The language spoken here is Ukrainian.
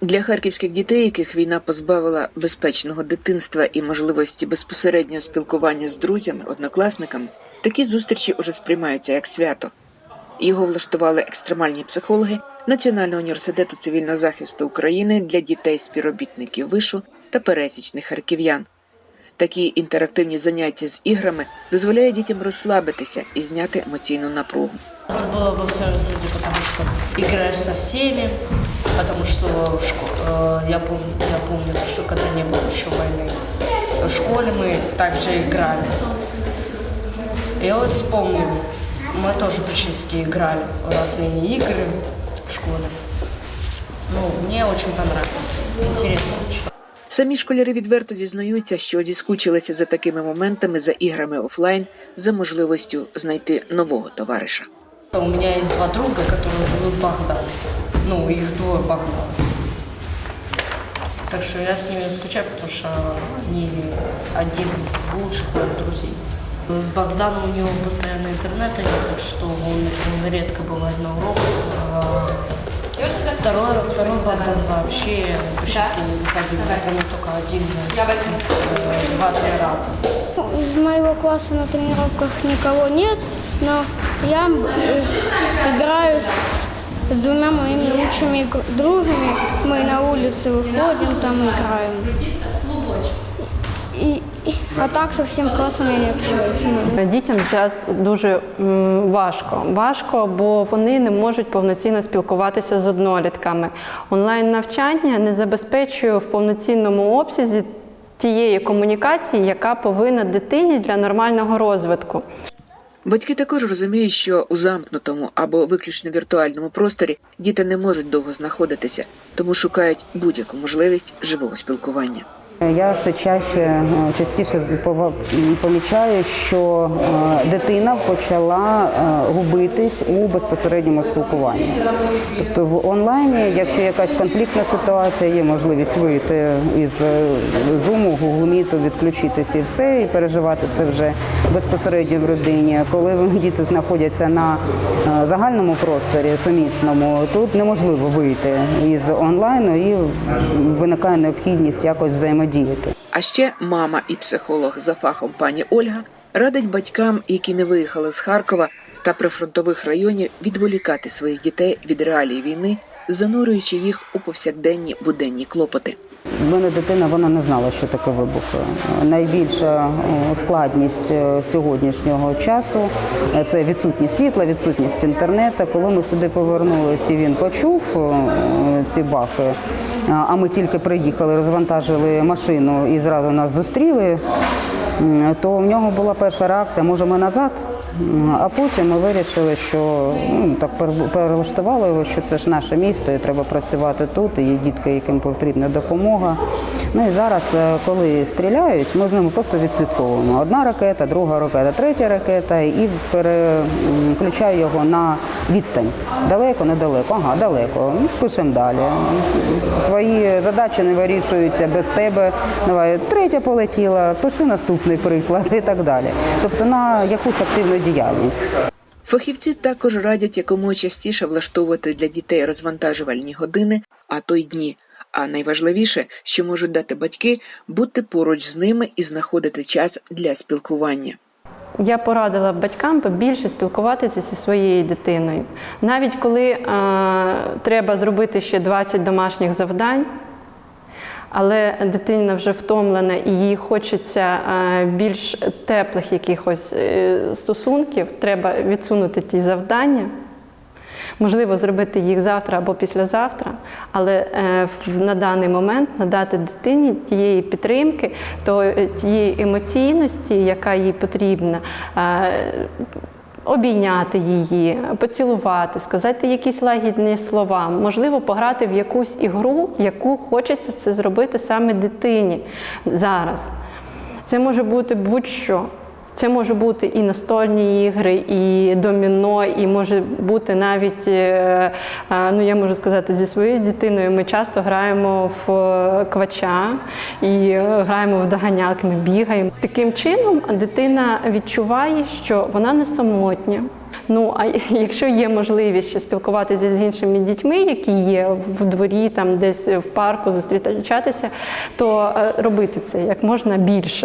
Для харківських дітей, яких війна позбавила безпечного дитинства і можливості безпосереднього спілкування з друзями, однокласниками, такі зустрічі уже сприймаються як свято. Його влаштували екстремальні психологи Національного університету цивільного захисту України для дітей співробітників вишу та пересічних харків'ян. Такі інтерактивні заняття з іграми дозволяють дітям розслабитися і зняти емоційну напругу. Всем на свете, потому что играешь со всеми, потому что в шко- э, я, помню, я помню, что когда не было еще войны, в школе мы также играли. Я вот вспомнил, мы тоже практически играли в разные игры в школе. Ну, мне очень понравилось. Интересно очень. Самі школяри відверто зізнаються, що зіскучилися за такими моментами за іграми офлайн, за можливістю знайти нового товариша. У меня есть два друга, которые зовут Богдан. Ну, их двое Богдан. Так что я с ними скучаю, потому что они один из лучших моих друзей. С Богданом у него постоянно интернета нет, так что он, он редко бывает на уроках. А Второй, второй Богдан вообще практически не заходил. Я помню только один, э, два-три раза. Из моего класса на тренировках никого нет, но я э, с двумя моими лучшими другами. Мы на улице выходим, там играем. И, и- а так со всем классом я не общаюсь. ну. Дітям зараз дуже важко. Важко, бо вони не можуть повноцінно спілкуватися з однолітками. Онлайн навчання не забезпечує в повноцінному обсязі тієї комунікації, яка повинна дитині для нормального розвитку. Батьки також розуміють, що у замкнутому або виключно віртуальному просторі діти не можуть довго знаходитися, тому шукають будь-яку можливість живого спілкування. Я все чаще е, частіше помічаю, що е, дитина почала е, губитись у безпосередньому спілкуванні. Тобто в онлайні, якщо якась конфліктна ситуація, є можливість вийти із зуму, Google відключитися і все, і переживати це вже безпосередньо в родині. Коли діти знаходяться на загальному просторі сумісному, тут неможливо вийти із онлайну і виникає необхідність якось взаємодіяти. А ще мама і психолог за фахом пані Ольга радить батькам, які не виїхали з Харкова та прифронтових районів, відволікати своїх дітей від реалій війни, занурюючи їх у повсякденні буденні клопоти. В мене дитина вона не знала, що таке вибух. Найбільша складність е, сьогоднішнього часу е, це відсутність світла, відсутність інтернету. Коли ми сюди повернулися, він почув е, ці бахи. А ми тільки приїхали, розвантажили машину і зразу нас зустріли. То в нього була перша реакція, може ми назад. А потім ми вирішили, що ну, так перелаштували його, що це ж наше місто, і треба працювати тут, і є дітки, яким потрібна допомога. Ну і зараз, е, коли стріляють, ми з ними просто відслідковуємо. Одна ракета, друга ракета, третя ракета, і переключаю його на відстань. Далеко, недалеко, ага, далеко. Пишемо далі. Твої задачі не вирішуються без тебе. Давай, третя полетіла, пиши наступний приклад і так далі. Тобто на якусь активну діяльність. Фахівці також радять якомога частіше влаштовувати для дітей розвантажувальні години, а то й дні. А найважливіше, що можуть дати батьки, бути поруч з ними і знаходити час для спілкування. Я порадила батькам більше спілкуватися зі своєю дитиною. Навіть коли е, треба зробити ще 20 домашніх завдань, але дитина вже втомлена і їй хочеться е, більш теплих якихось е, стосунків, треба відсунути ті завдання. Можливо, зробити їх завтра або післязавтра, але е, на даний момент надати дитині тієї підтримки, тієї емоційності, яка їй потрібна. Обійняти її, поцілувати, сказати якісь лагідні слова, можливо, пограти в якусь ігру, яку хочеться це зробити саме дитині зараз. Це може бути будь-що. Це може бути і настольні ігри, і доміно, і може бути навіть, е, е, ну я можу сказати, зі своєю дитиною ми часто граємо в е, квача і граємо в доганялки, ми бігаємо. Таким чином дитина відчуває, що вона не самотня, Ну а якщо є можливість ще спілкуватися з іншими дітьми, які є в дворі, там десь в парку зустрічатися, то робити це як можна більше.